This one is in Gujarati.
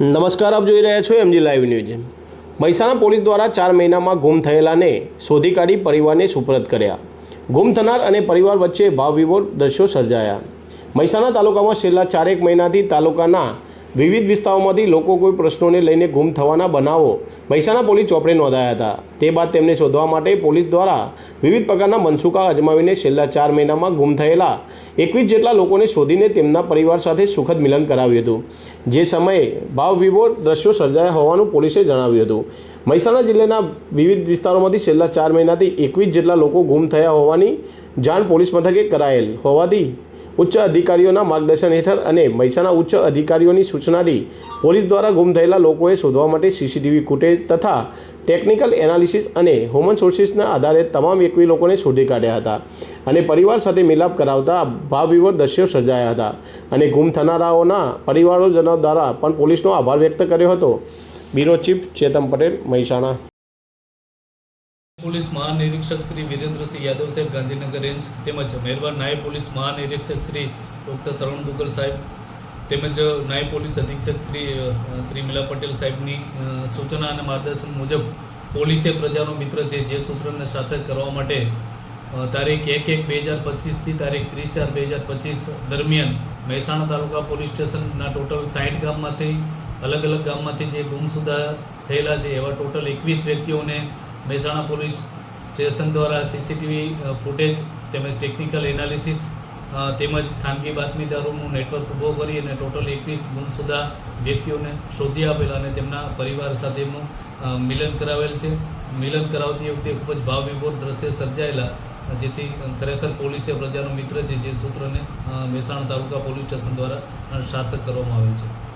નમસ્કાર, આપ જોઈ રહ્યા છો MG live news Mehsana police દ્વારા ચાર મહિનામાં ગુમ થયેલાને શોધી કાઢી પરિવારને સુપરત કર્યા. ગુમ થનાર અને પરિવાર વચ્ચે ભાવ વિભોર દ્રશ્યો સર્જાયા. મહેસાણા તાલુકામાં છેલ્લા ચારેક મહિનાથી તાલુકાના વિવિધ વિસ્તારોમાંથી લોકો કોઈ પ્રશ્નોને લઈને ગુમ થવાના બનાવો મહેસાણા પોલીસ ચોપડે નોંધાયા હતા. તે બાદ તેમને શોધવા માટે પોલીસ દ્વારા વિવિધ પ્રકારના મનસુકા અજમાવીને છેલ્લા ચાર મહિનામાં ગુમ થયેલા એકવીસ જેટલા લોકોને શોધીને તેમના પરિવાર સાથે સુખદ મિલન કરાવ્યું હતું. જે સમયે ભાવ વિભોર દ્રશ્યો સર્જાયા હોવાનું પોલીસે જણાવ્યું હતું. મહેસાણા જિલ્લાના વિવિધ વિસ્તારોમાંથી છેલ્લા ચાર મહિનાથી એકવીસ જેટલા લોકો ગુમ થયા હોવાની જાણ પોલીસ મથકે કરાયેલ હોવાથી ઉચ્ચ અધિકારીઓના માર્ગદર્શન હેઠળ અને મહેસાણા ઉચ્ચ અધિકારીઓની સૂચનાથી પોલીસ દ્વારા ગુમ થયેલા લોકોએ શોધવા માટે સીસીટીવી ફૂટેજ તથા ટેકનિકલ એનાલિસિસ અને હ્યુમન સોર્સિસના આધારે તમામ એકવી લોકોને શોધી કાઢ્યા હતા અને પરિવાર સાથે મિલાપ કરાવતા ભાવવિવર દ્રશ્યો સર્જાયા હતા અને ગુમ થનારાઓના પરિવારોજનો દ્વારા પણ પોલીસનો આભાર વ્યક્ત કર્યો હતો. Bureau chief Chetan Patel, Mehsana. Police મહાનિરીક્ષક Shri Virendrasinh Yadav સાહેબ ગાંધીનગર રેન્જ તેમજ મેરવા નાયબ પોલીસ મહાનિરીક્ષક શ્રી ડૉક્ટર તરુણ દુગલ સાહેબ તેમજ નાયબ પોલીસ અધિક્ષક શ્રી શ્રી મિલા પટેલ સાહેબની સૂચના અને માર્ગદર્શન મુજબ પોલીસે પ્રજાનો મિત્ર છે જે સૂત્રને સાર્થક કરવા માટે તારીખ એક એક બે હજાર પચીસથી તારીખ ત્રીસ ચાર બે હજાર પચીસ દરમિયાન મહેસાણા તાલુકા પોલીસ સ્ટેશનના ટોટલ સાઠ ગામમાંથી, અલગ અલગ ગામમાંથી જે ગુમસુદા થયેલા છે, એવા ટોટલ એકવીસ વ્યક્તિઓને મહેસાણા પોલીસ સ્ટેશન દ્વારા સીસીટીવી ફૂટેજ તેમજ ટેકનિકલ એનાલિસિસ તેમજ ખાનગી બાતમીદારોનું નેટવર્ક ઊભો કરી અને ટોટલ એકવીસ ગુમસુદા વ્યક્તિઓને શોધી આપેલા અને તેમના પરિવાર સાથે એમનું મિલન કરાવેલ છે. મિલન કરાવતી વખતે ખૂબ જ ભાવ વિભોર દ્રશ્ય સર્જાયેલા, જેથી ખરેખર પોલીસે પ્રજાનો મિત્ર છે, જે સૂત્રને મહેસાણા તાલુકા પોલીસ સ્ટેશન દ્વારા સાર્થક કરવામાં આવેલ છે.